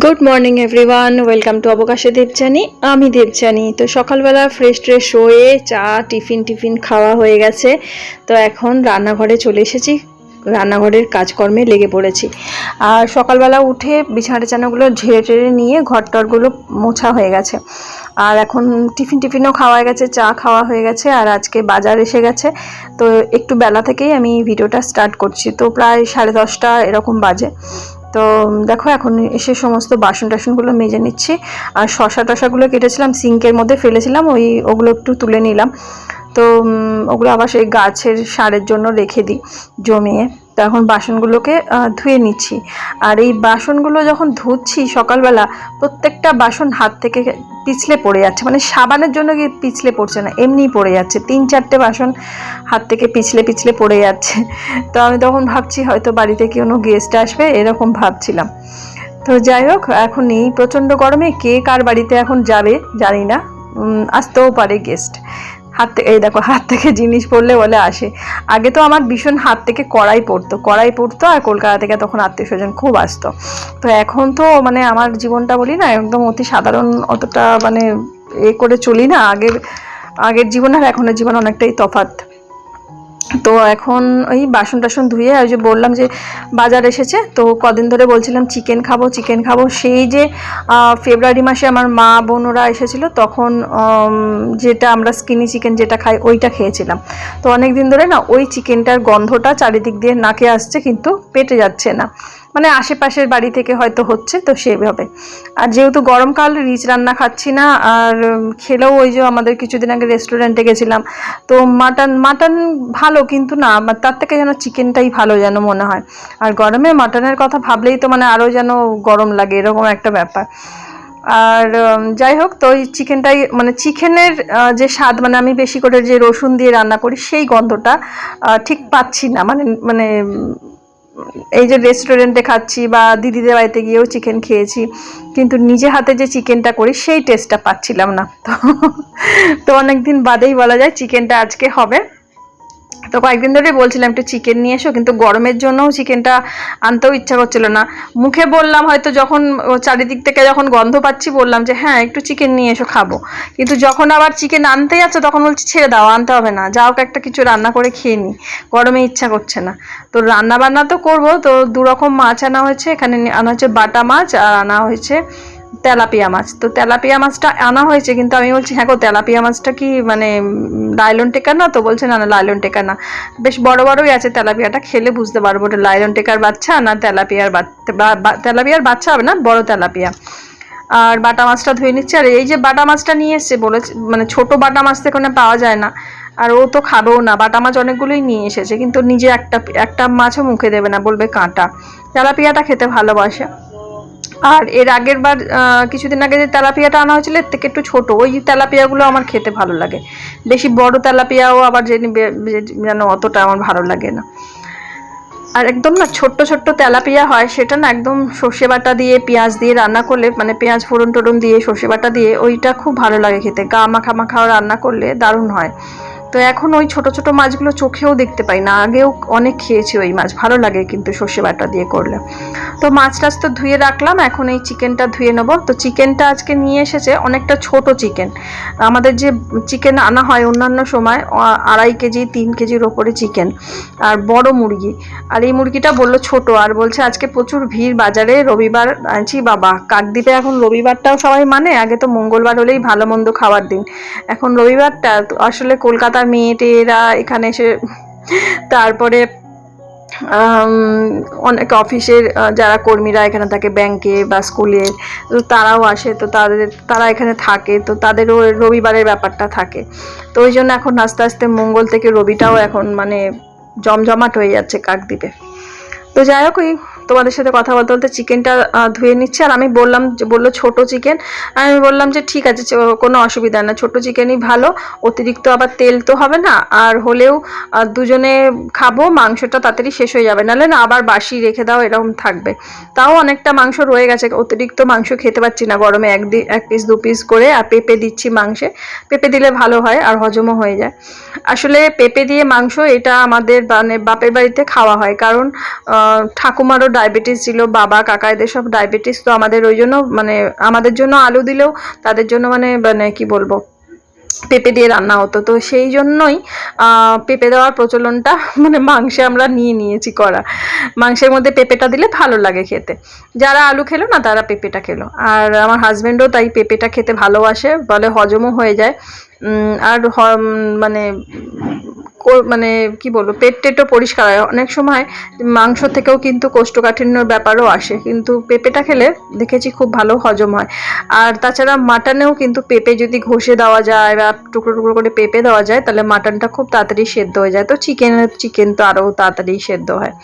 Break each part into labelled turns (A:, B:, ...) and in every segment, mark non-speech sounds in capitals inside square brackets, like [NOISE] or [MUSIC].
A: Good morning everyone welcome to অবকাশে Debjani আমি দেবজানি তো সকালবেলা ফ্রেশ ট্রেশ হয়ে চা, টিফিন টিফিন খাওয়া হয়ে গেছে। তো এখন রান্নাঘরে চলে এসেছি। রান্নাঘরের কাজকর্মে লেগে পড়েছি। আর সকালবেলা উঠে বিছানা টিছানাগুলো ঝেড়ে টেড়ে নিয়ে ঘর টরগুলো মোছা হয়ে গেছে। আর এখন টিফিন, টিফিনও খাওয়া গেছে, চা খাওয়া হয়ে গেছে, আর আজকে বাজার এসে গেছে। তো একটু বেলা থেকেই আমি ভিডিওটা স্টার্ট করছি। তো প্রায় সাড়ে দশটা এরকম বাজে। তো দেখো, এখন এসে সমস্ত বাসন টাসনগুলো মেজে নিচ্ছি। আর শশা টশাগুলো কেটেছিলাম, সিঙ্কের মধ্যে ফেলেছিলাম, ওই ওগুলো একটু তুলে নিলাম। তো ওগুলো আবার সেই গাছের সারের জন্য রেখে দিই জমিয়ে। তো এখন বাসনগুলোকে ধুয়ে নিচ্ছি। আর এই বাসনগুলো যখন ধুচ্ছি সকালবেলা, প্রত্যেকটা বাসন হাত থেকে পিছলে পড়ে যাচ্ছে। মানে সাবানের জন্য কি পিছলে পড়ছে না, এমনিই পড়ে যাচ্ছে। তিন, চারটে বাসন হাত থেকে পিছলে পিছলে পড়ে যাচ্ছে। তো আমি তখন ভাবছি, হয়তো বাড়িতে কি কোনো গেস্ট আসবে? এরকম ভাবছিলাম। তো যাই হোক, এখন এই প্রচণ্ড গরমে কে কার বাড়িতে এখন যাবে জানি না। আসতেও পারে গেস্ট হাত থেকে এই দেখো, হাত থেকে জিনিস পড়লে বলে আসে। আগে তো আমার ভীষণ হাত থেকে কড়াই পড়তো। কড়াই পড়তো আর কলকাতা থেকে তখন আত্মীয় স্বজন খুব আসতো। তো এখন তো মানে আমার জীবনটা বলি না, একদম অতি সাধারণ অতটা মানে এ করে চলি না। আগের আগের জীবন আর এখনের জীবন অনেকটাই তফাৎ। তো এখন ওই বাসন টাসন ধুয়ে ওই যে বললাম যে বাজার এসেছে, তো কদিন ধরে বলছিলাম চিকেন খাব চিকেন খাব। সেই যে ফেব্রুয়ারি মাসে আমার মা বোনরা এসেছিল, তখন যেটা আমরা স্কিনি চিকেন যেটা খাই, ওইটা খেয়েছিলাম। তো অনেক দিন ধরে না ওই চিকেনটার গন্ধটা চারিদিক দিয়ে নাকে আসছে, কিন্তু পেটে যাচ্ছে না। মানে আশেপাশের বাড়ি থেকে হয়তো হচ্ছে, তো সেভাবে। আর যেহেতু গরমকাল, রিচ রান্না খাচ্ছি না, আর খেলেও ওই যে আমাদের কিছুদিন আগে রেস্টুরেন্টে গেছিলাম, তো মাটন মাটন ভালো কিন্তু না তার থেকে যেন চিকেনটাই ভালো যেন মনে হয়। আর গরমে মাটনের কথা ভাবলেই তো মানে আরও যেন গরম লাগে, এরকম একটা ব্যাপার। আর যাই হোক, তো ওই চিকেনটাই মানে চিকেনের যে স্বাদ মানে আমি বেশি করে যে রসুন দিয়ে রান্না করি, সেই গন্ধটা ঠিক পাচ্ছি না। মানে মানে এই যে রেস্টুরেন্টে খাচ্ছি বা দিদিদের বাড়িতে গিয়েও চিকেন খেয়েছি, কিন্তু নিজে হাতে যে চিকেনটা করি, সেই টেস্টটা পাচ্ছিলাম না। তো অনেকদিন বাদেই বলা যায় চিকেনটা আজকে হবে। তো কয়েকদিন ধরে বলছিলাম, একটু চিকেন নিয়ে এসো। কিন্তু গরমের জন্যও চিকেনটা আনতেও ইচ্ছা করছিল না। মুখে বললাম হয়তো যখন চারিদিক থেকে যখন গন্ধ পাচ্ছি, বললাম যে হ্যাঁ একটু চিকেন নিয়ে এসো, খাব। কিন্তু যখন আবার চিকেন আনতে যাচ্ছে তখন বলছি, ছেড়ে দাও, আনতে হবে না। যাও একটা কিছু রান্না করে খেয়ে নিই গরমে ইচ্ছা করছে না। তো রান্না বান্না তো করব। তো দু রকম মাছ আনা হয়েছে। এখানে আনা হচ্ছে বাটা মাছ আর আনা হয়েছে তেলাপিয়া মাছ। তো তেলাপিয়া মাছটা আনা হয়েছে, কিন্তু আমি বলছি হ্যাঁ গো, তেলাপিয়া মাছটা কি মানে লাইলন টেকার না? তো বলছে, না না, লাইলন টেকার না। বেশ বড় বড়ই আছে তেলাপিয়াটা, খেলে বুঝতে পারব ওটা লাইলন টেকার বাচ্চা না তেলাপিয়ার তেলাপিয়ার বাচ্চা হবে না, বড় তেলাপিয়া। আর বাটা মাছটা ধুয়ে নিচ্ছে, আর এই যে বাটা মাছটা নিয়ে এসছে, বলেছে মানে ছোট বাটা মাছ তো এখানে পাওয়া যায় না, আর ও তো খাবেও না, বাটা মাছ অনেকগুলোই নিয়ে এসেছে, কিন্তু নিজে একটা একটা মাছও মুখে দেবে না, বলবে কাঁটা। তেলাপিয়াটা খেতে ভালোবাসে। আর এর আগের বার কিছুদিন আগে যে তেলাপিয়াটা আনা হয়েছিল, এর থেকে একটু ছোট। ওই তেলাপিয়াগুলো আমার খেতে ভালো লাগে। বেশি বড় তেলাপিয়াও আবার যে যেন অতটা আমার ভালো লাগে না। আর একদম না ছোট্ট ছোট্ট তেলাপিয়া হয়, সেটা না একদম সর্ষে বাটা দিয়ে, পেঁয়াজ দিয়ে রান্না করলে মানে পেঁয়াজ ফোড়ন টোড়ন দিয়ে, সর্ষে বাটা দিয়ে, ওইটা খুব ভালো লাগে খেতে। গা মাখা মাখাও রান্না করলে দারুণ হয়। তো এখন ওই ছোট ছোট মাছগুলো চোখেও দেখতে পাই না। আগেও অনেক খেয়েছি ওই মাছ, ভালো লাগে কিন্তু সর্ষে বাটা দিয়ে করলে। তো মাছ টাছ তো ধুয়ে রাখলাম, এখন এই চিকেনটা ধুয়ে নেব। তো চিকেনটা আজকে নিয়ে এসেছে অনেকটা ছোট চিকেন। আমাদের যে চিকেন আনা হয় অন্যান্য সময় আড়াই কেজি, তিন কেজির ওপরে চিকেন আর বড় মুরগি। আর এই মুরগিটা বলল ছোট আর বলছে, আজকে প্রচুর ভিড় বাজারে, রবিবার আছি বাবা। কাকদ্বীপে এখন রবিবারটাও সবাই মানে আগে তো মঙ্গলবার হলেই ভালো মন্দ খাওয়ার দিন। এখন রবিবারটা আসলে কলকাতার মেয়ে টেয়েরা এখানে এসে, তারপরে অনেক অফিসের যারা কর্মীরা এখানে থাকে ব্যাংকে বা স্কুলে তো তারাও আসে, তো তাদের, তারা এখানে থাকে, তো তাদেরও রবিবারের ব্যাপারটা থাকে। তো ওই জন্য এখন আস্তে আস্তে মঙ্গল থেকে রবিটাও এখন মানে জমজমাট হয়ে যাচ্ছে কাকদ্বীপে। তো যাই হোক ওই তোমাদের সাথে কথা বলতে বলতে চিকেনটা ধুয়ে নিচ্ছে। আর আমি বললাম যে, বলল ছোট চিকেন আমি বললাম যে, ঠিক আছে কোনো অসুবিধা না। ছোট চিকেনই ভালো। অতিরিক্ত আবার তেল তো হবে না। আর হলেও দুজনে খাব। মাংসটা তাড়াতাড়ি শেষ হয়ে যাবে। নাহলে না, আবার বাসি রেখে দাও এরকম থাকবে। তাও অনেকটা মাংস রয়ে গেছে। অতিরিক্ত মাংস খেতে পাচ্ছি না গরমে। এক দি, এক পিস দু পিস করে আর পেঁপে দিচ্ছি মাংসে। পেঁপে দিলে ভালো হয় আর হজমও হয়ে যায়। আসলে পেঁপে দিয়ে মাংস এটা আমাদের মানে বাপের বাড়িতে খাওয়া হয়। কারণ ঠাকুমারও ডায়াবেটিস ছিল, বাবা, কাকা, এদের সব ডায়াবেটিস তো আমাদের ওই জন্য মানে আমাদের জন্য আলু দিলেও তাদের জন্য মানে মানে কি বলব, পেঁপে দিয়ে রান্না হতো। তো সেই জন্যই পেঁপে দেওয়ার প্রচলনটা [LAUGHS] মানে মাংসে আমরা নিয়ে নিয়েছি করা মাংসের মধ্যে পেঁপেটা দিলে ভালো লাগে খেতে। যারা আলু খেলো না, তারা পেঁপেটা খেলো। আর আমার হাজবেন্ডও তাই পেঁপেটা খেতে ভালোবাসে, বলে হজমও হয়ে যায়। আর মানে মানে কি বলব, পেট টেটও পরিষ্কার হয়। অনেক সময় মাংস থেকেও কিন্তু কোষ্ঠকাঠিন্যর ব্যাপারও আসে। কিন্তু পেঁপেটা খেলে দেখেছি খুব ভালো হজম হয়। আর তাছাড়া মাটনেও কিন্তু পেঁপে যদি ঘষে দেওয়া যায় বা টুকরো টুকরো করে পেঁপে দেওয়া যায়, তাহলে মাটনটা খুব তাড়াতাড়ি সেদ্ধ হয়ে যায়। তো চিকেন চিকেন তো আরও তাড়াতাড়ি সেদ্ধ হয়।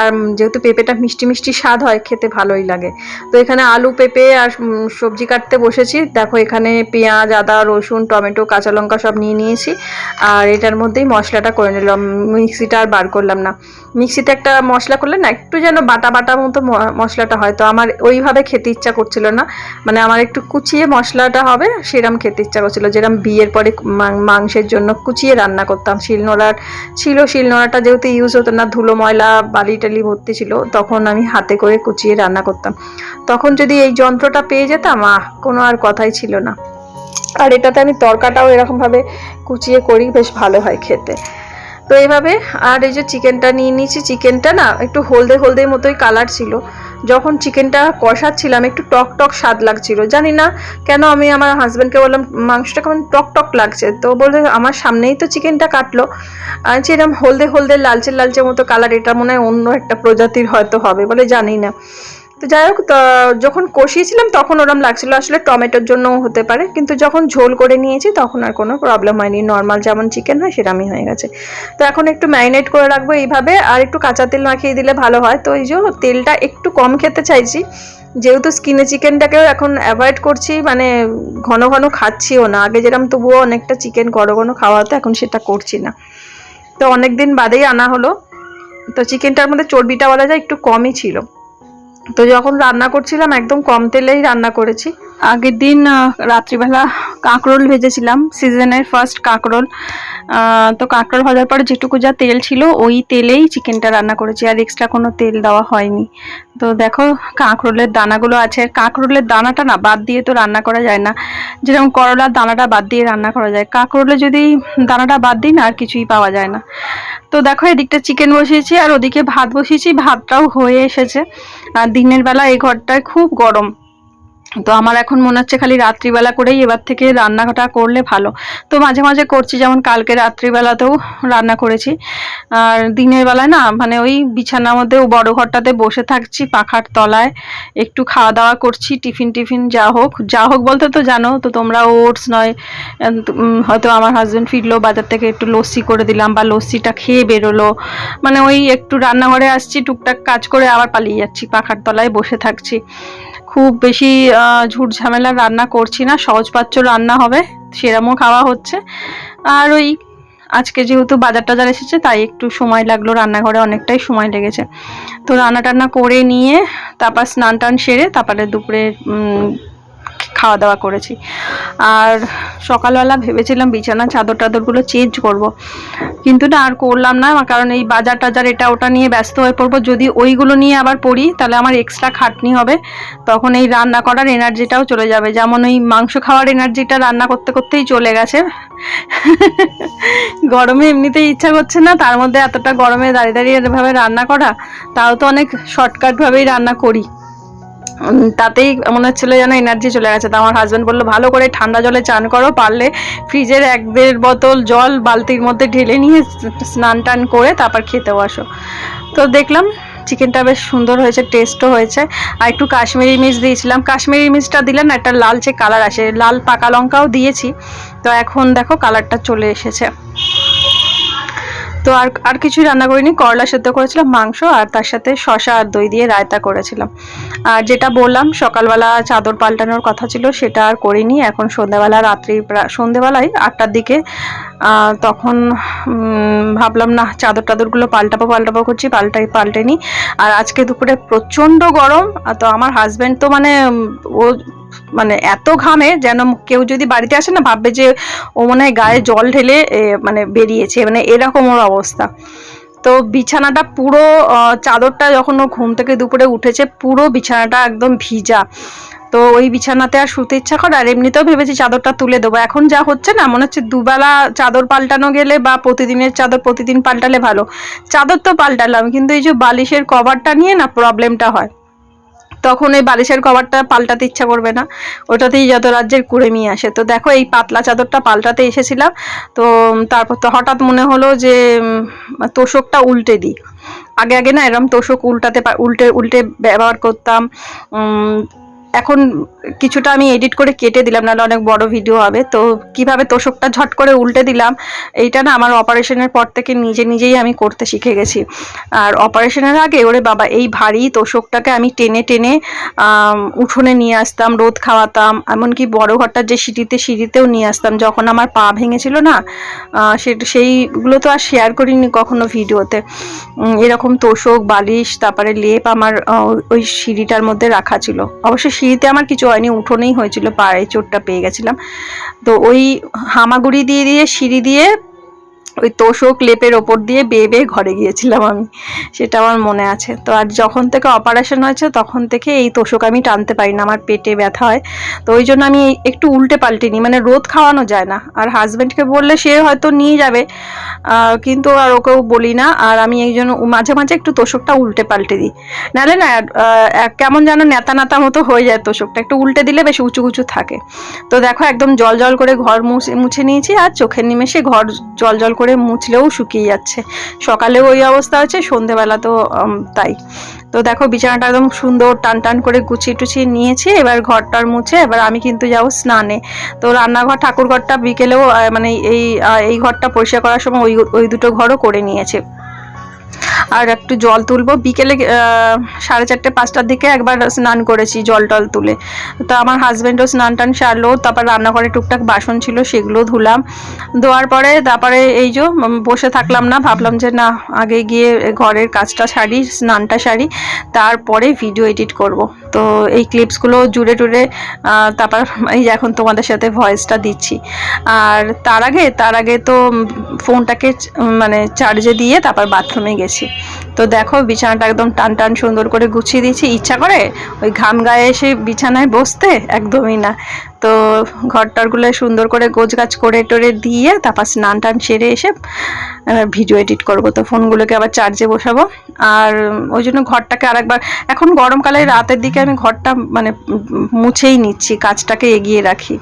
A: আর যেহেতু পেঁপেটা মিষ্টি মিষ্টি স্বাদ হয়, খেতে ভালোই লাগে। তো এখানে আলু, পেঁপে আর সবজি কাটতে বসেছি। দেখো এখানে পেঁয়াজ, আদা, রসুন, টমেটো, কাঁচা লঙ্কা সব নিয়ে নিয়েছি। আর এটার মধ্যেই মশলাটা করে নিলাম। মিক্সিটা আর বার করলাম না। মিক্সিতে একটা মশলা করলে না একটু যেন বাটা বাটা মতো মশলাটা হয়। তো আমার ওইভাবে খেতে ইচ্ছা করছিল না। মানে আমার একটু কুচিয়ে মশলাটা হবে, সেরম খেতে ইচ্ছা করছিল। যেরকম বিয়ের পরে মাংসের জন্য কুচিয়ে রান্না করতাম। শিলনোড়ার, ছিল শিলনোড়াটা যেহেতু ইউজ হতো না, ধুলো ময়লা বালি টালি ভর্তি ছিল, তখন আমি হাতে করে কুচিয়ে রান্না করতাম। তখন যদি এই যন্ত্রটা পেয়ে যেতাম, আহ, কোনো আর কথাই ছিল না। আর এটাতে আমি তরকাটাও এরকমভাবে কুচিয়ে করি, বেশ ভালো হয় খেতে। তো এইভাবে আর এই যে চিকেনটা নিয়ে নিয়েছি, চিকেনটা না একটু হলদে হলদে মতোই কালার ছিল। যখন চিকেনটা কষাচ্ছিলাম, একটু টক টক স্বাদ লাগছিল। জানি না কেন আমি আমার হাজব্যান্ডকে বললাম, মাংসটা কেমন টক টক লাগছে? তো বলে আমার সামনেই তো চিকেনটা কাটলো। যে এরকম হলদে হলদে লালচে লালচে মতো কালার এটা মনে হয় অন্য একটা প্রজাতির হয়তো হবে বলে জানি না। তো যাই হোক যখন কষিয়েছিলাম তখন ওরম লাগছিল আসলে টমেটোর জন্য হতে পারে, কিন্তু যখন ঝোল করে নিয়েছি তখন আর কোনো প্রবলেম হয়নি। নর্মাল যেমন চিকেন হয় সেরমই হয়ে গেছে। তো এখন একটু ম্যারিনেট করে রাখব এইভাবে, আর একটু কাঁচা তেল মাখিয়ে দিলে ভালো হয়। তো এই যে তেলটা একটু কম খেতে চাইছি, যেহেতু স্কিনে চিকেনটাকেও এখন অ্যাভয়েড করছি মানে ঘন ঘন খাচ্ছিও না। আগে যেরকম তবুও অনেকটা চিকেন ঘন ঘন খাওয়া হতো, এখন সেটা করছি না। তো অনেক দিন বাদেই আনা হলো। তো চিকেনটার মধ্যে চর্বিটা বলা যায় একটু কমই ছিল। তো যখন রান্না করছিলাম, একদম কম তেলেই রান্না করেছি। আগের দিন রাত্রিবেলা কাঁকরোল ভেজেছিলাম, সিজনের ফার্স্ট কাঁকরোল। তো কাঁকরোল ভাজার পরে যেটুকু যা তেল ছিল, ওই তেলেই চিকেনটা রান্না করেছি, আর এক্সট্রা কোনো তেল দেওয়া হয়নি। তো দেখো, কাঁকরোলের দানাগুলো আছে। আর কাঁকরোলের দানাটা না, বাদ দিয়ে তো রান্না করা যায় না। যেরকম করলার দানাটা বাদ দিয়ে রান্না করা যায়। কাঁকরোলে যদি দানাটা বাদ দিই না, আর কিছুই পাওয়া যায় না। তো দেখো, এদিকটা চিকেন বসিয়েছি আর ওদিকে ভাত বসিয়েছি, ভাতটাও হয়ে এসেছে। আর দিনের বেলা এই ঘরটায় খুব গরম। তো আমার এখন মনে হচ্ছে খালি রাত্রিবেলা করেই এবার থেকে রান্নাটা করলে ভালো। তো মাঝে মাঝে করছি, যেমন কালকে রাত্রিবেলাতেও রান্না করেছি। আর দিনের বেলায় না মানে ওই বিছানার মধ্যে বড় ঘরটাতে বসে থাকছি, পাখার তলায়। একটু খাওয়া দাওয়া করছি, টিফিন টিফিন যা হোক। যা হোক বলতে তো জানো, তো তোমরা ওটস নয় হয়তো আমার হাজব্যান্ড ফিরলো, বাজার থেকে একটু লস্যি করে দিলাম বা লস্যিটা খেয়ে বেরোলো। মানে ওই একটু রান্নাঘরে আসছি, টুকটাক কাজ করে আবার পালিয়ে যাচ্ছি, পাখার তলায় বসে থাকছি। খুব বেশি ঝুট ঝামেলা রান্না করছি না সহজপাচ্য রান্না হবে, সেরমও খাওয়া হচ্ছে। আর ওই আজকে যেহেতু বাজার টাজার এসেছে, তাই একটু সময় লাগল রান্নাঘরে, অনেকটাই সময় লেগেছে। তো রান্না টান্না করে নিয়ে, তারপর স্নান টান সেরে, তারপরে দুপুরে খাওয়া দাওয়া করেছি। আর সকালবেলা ভেবেছিলাম বিছানা চাদর টাদরগুলো চেঞ্জ করব। কিন্তু না, আর করলাম না, কারণ এই বাজার টাজার এটা ওটা নিয়ে ব্যস্ত হয়ে পড়ব। যদি ওইগুলো নিয়ে আবার পড়ি, তাহলে আমার এক্সট্রা খাটনি হবে। তখন এই রান্না করার এনার্জিটাও চলে যাবে। যেমন ওই মাংস খাওয়ার এনার্জিটা রান্না করতে করতেই চলে গেছে। গরমে এমনিতেই ইচ্ছা করছে না, তার মধ্যে এতটা গরমে দাঁড়িয়ে দাঁড়িয়ে এভাবে রান্না করা, তাও তো অনেক শর্টকাটভাবেই রান্না করি। তাতেই মনে হচ্ছিল যেন এনার্জি চলে গেছে। তো আমার হাজব্যান্ড বলল, ভালো করে ঠান্ডা জলে চান করো, পারলে ফ্রিজের এক দেড় বোতল জল বালতির মধ্যে ঢেলে নিয়ে স্নান টান করে তারপর খেতে বসো তো দেখলাম চিকেনটা বেশ সুন্দর হয়েছে টেস্টও হয়েছে। আর একটু কাশ্মীরি মির্চ দিয়েছিলাম। কাশ্মীরি মির্চটা দিলে না একটা লালচে কালার আসে। লাল পাকা লঙ্কাও দিয়েছি। তো এখন দেখো কালারটা চলে এসেছে। তো আর আর কিছুই রান্না করিনি। করলা সেদ্ধ করেছিলাম, মাংস আর তার সাথে শশা আর দই দিয়ে রায়তা করেছিলাম। আর যেটা বললাম, সকালবেলা চাদর পাল্টানোর কথা ছিল, সেটা আর করিনি। এখন সন্ধ্যাবেলা, রাত্রি সন্ধ্যেবেলায় আটটার দিকে তখন ভাবলাম না চাদর টাদরগুলো পাল্টাবো পাল্টাবো করছি, পাল্টাই পাল্টে পাল্টেনি। আর আজকে দুপুরে প্রচণ্ড গরম তো আমার হাজব্যান্ড তো মানে ও মানে এত ঘামে যেন কেউ যদি বাড়িতে আসে না, ভাববে যে ও মনে হয় গায়ে জল ঢেলে মানে বেরিয়েছে মানে এরকম ওর অবস্থা। তো বিছানাটা পুরো চাদরটা যখন ও ঘুম থেকে দুপুরে উঠেছে, পুরো বিছানাটা একদম ভিজা। তো ওই বিছানাতে আর শুতে ইচ্ছা করে, আর এমনিতেও ভেবেছি চাদরটা তুলে দেবো। এখন যা হচ্ছে না, মনে হচ্ছে দুবেলা চাদর পাল্টানো গেলে বা প্রতিদিনের চাদর প্রতিদিন পাল্টালে ভালো। চাদর তো পাল্টালাম, কিন্তু এই যে বালিশের কভারটা নিয়ে না প্রবলেমটা হয়। তখন এই বালিশের কভারটা পাল্টাতে ইচ্ছা করবে না। ওটাতেই যত রাজ্যের কুড়েমি আসে। তো দেখো, এই পাতলা চাদরটা পাল্টাতে এসেছিলাম। তো তারপর তো হঠাৎ মনে হলো যে তোষকটা উল্টে দিই। আগে আগে না এরকম তোষক উল্টাতে উল্টে উল্টে ব্যবহার করতাম। এখন কিছুটা আমি এডিট করে কেটে দিলাম, নাহলে অনেক বড় ভিডিও হবে। তো কীভাবে তোষকটা ঝট করে উল্টে দিলাম, এইটা না আমার অপারেশনের পর থেকে নিজে নিজেই আমি করতে শিখে গেছি। আর অপারেশনের আগে, ওরে বাবা, এই ভারী তোষকটাকে আমি টেনে টেনে উঠোনে নিয়ে আসতাম, রোদ খাওয়াতাম, এমনকি বড় ঘরটার যে সিঁড়িতে সিঁড়িতেও নিয়ে আসতাম। যখন আমার পা ভেঙেছিল না সে, সেইগুলো তো আর শেয়ার করিনি কখনো ভিডিওতে এরকম তোষক, বালিশ, তারপরে লেপ আমার ওই সিঁড়িটার মধ্যে রাখা ছিল। অবশ্য সিঁড়িতে আমার কিছু হয়নি, উঠোনেই হয়েছিল পায়ে চোটটা পেয়ে গেছিলাম। তো ওই হামাগুড়ি দিয়ে দিয়ে, সিঁড়ি দিয়ে ওই তোষক লেপের ওপর দিয়ে বেয়ে বেয়ে ঘরে গিয়েছিলাম আমি। সেটা আমার মনে আছে। তো আর যখন থেকে অপারেশন হয়েছে, তখন থেকে এই তোষক আমি টানতে পারি না। আমার পেটে ব্যথা হয়। তো ওই জন্য আমি একটু উল্টে পাল্টে নিই মানে রোদ খাওয়ানো যায় না। আর হাজব্যান্ডকে বললে সে হয়তো নিয়ে যাবে। কিন্তু আর ওকেও বলি না। আর আমি এই জন্য মাঝে মাঝে একটু তোষকটা উল্টে পাল্টে দিই। নাহলে না কেমন যেন নেতা নেতা মতো হয়ে যায় তোষকটা। একটু উল্টে দিলে বেশ উঁচু উঁচু থাকে। তো দেখো, একদম জল জল করে ঘর মুছে মুছে নিয়েছি। আর চোখের নিমেষে ঘর জল জল করে মুছলেও শুকিয়ে যাচ্ছে। সকালে ওই অবস্থা আছে সন্ধেবেলা তো তাই। তো দেখো, বিছানাটা একদম সুন্দর টান টান করে গুছিয়ে টুছিয়ে নিয়েছি, এবার ঘরটার মুছে এবার আমি কিন্তু যাব স্নানে। তো রান্নাঘর ঠাকুর ঘরটা বিকেলেও মানে এই এই ঘরটা পরিষ্কার করার সময় ওই ওই দুটো ঘরও করে নিয়েছে। আর একটু জল তুলবো। বিকেলে সাড়ে চারটে, পাঁচটার দিকে একবার স্নান করেছি জল টল তুলে। তো আমার হাজব্যান্ডও স্নান টান সারলো, তারপর রান্নাঘরে টুকটাক বাসন ছিল, সেগুলো ধুলাম। ধোয়ার পরে, তারপরে এই যে বসে থাকলাম না, ভাবলাম যে না, আগে গিয়ে ঘরের কাজটা সারি, স্নানটা সারি, তারপরে ভিডিও এডিট করব। তো এই ক্লিপসগুলো জুড়ে টুড়ে তারপর এই এখন তোমাদের সাথে ভয়েসটা দিচ্ছি। আর তার আগে তার আগে তো ফোনটাকে মানে চার্জে দিয়ে তারপর বাথরুমে গেছি। তো দেখো, বিছানাটা একদম টান টান সুন্দর করে গুছিয়ে দিয়েছি। ইচ্ছা করে ওই ঘাম গায়ে এসে বিছানায় বসতে একদমই না। তো ঘরটারগুলো সুন্দর করে গোছগাছ করে টোরে দিয়ে তারপর স্নান টান সেরে এসে ভিডিও এডিট করব। তো ফোনগুলোকে আবার চার্জে বসাবো। আর ওই জন্য ঘরটাকে আরেকবার, এখন গরমকালে রাতের দিকে আমি ঘরটা মানে মুছেই নিচ্ছি, কাজটাকে এগিয়ে রাখি।